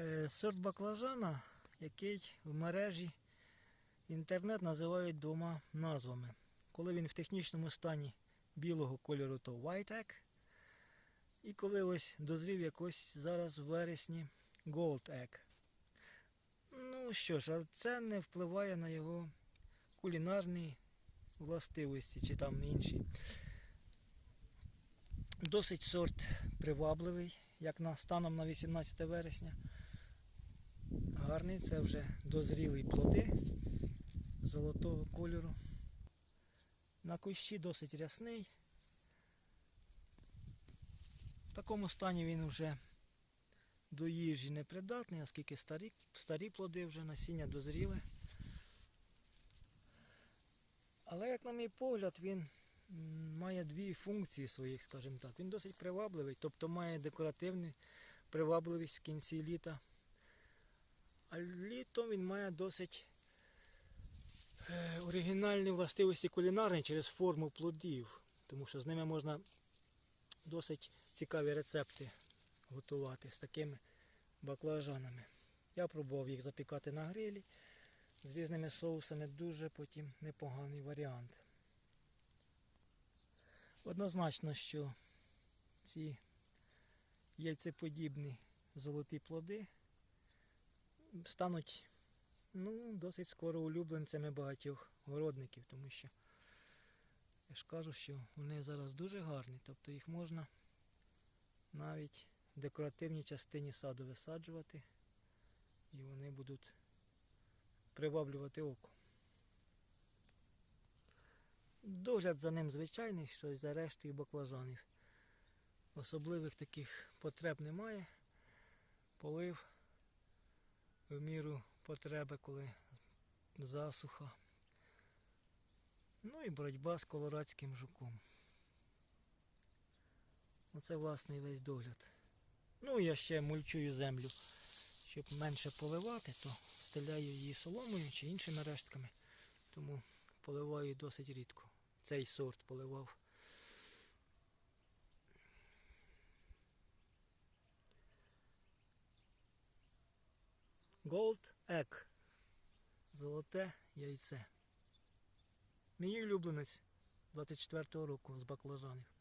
Е, Сорт баклажана, який в мережі інтернет називають двома назвами. Коли він в технічному стані білого кольору, то White Egg. І коли ось дозрів якось зараз в вересні Gold Egg. Ну що ж, а це не впливає на його кулінарні властивості чи там інші. Досить сорт привабливий, як на станом на 18 вересня. Гарний, це вже дозрілі плоди золотого кольору. На кущі досить рясний. В такому стані він вже до їжі не придатний, оскільки старі, старі плоди вже насіння дозріли. Але, як на мій погляд, він має дві функції своїх, скажімо так. Він досить привабливий, тобто має декоративну привабливість в кінці літа. А літом він має досить е, оригінальні властивості кулінарні через форму плодів, тому що з ними можна досить цікаві рецепти готувати з такими баклажанами. Я пробував їх запікати на грилі з різними соусами, дуже потім непоганий варіант. Однозначно, що ці яйцеподібні золоті плоди стануть ну, досить скоро улюбленцями багатьох городників, тому що я ж кажу, що вони зараз дуже гарні, тобто їх можна навіть в декоративній частині саду висаджувати, і вони будуть приваблювати око. Догляд за ним звичайний, що й за рештою баклажанів. Особливих таких потреб немає. Полив в міру потреби, коли засуха. Ну і боротьба з колорадським жуком. Оце власне і весь догляд. Ну, я ще мульчую землю, щоб менше поливати, то стеляю її соломою чи іншими рештками. Тому поливаю досить рідко. Цей сорт поливав. Gold Egg. Золоте яйце. Мій улюбленець 24-го року з баклажанів.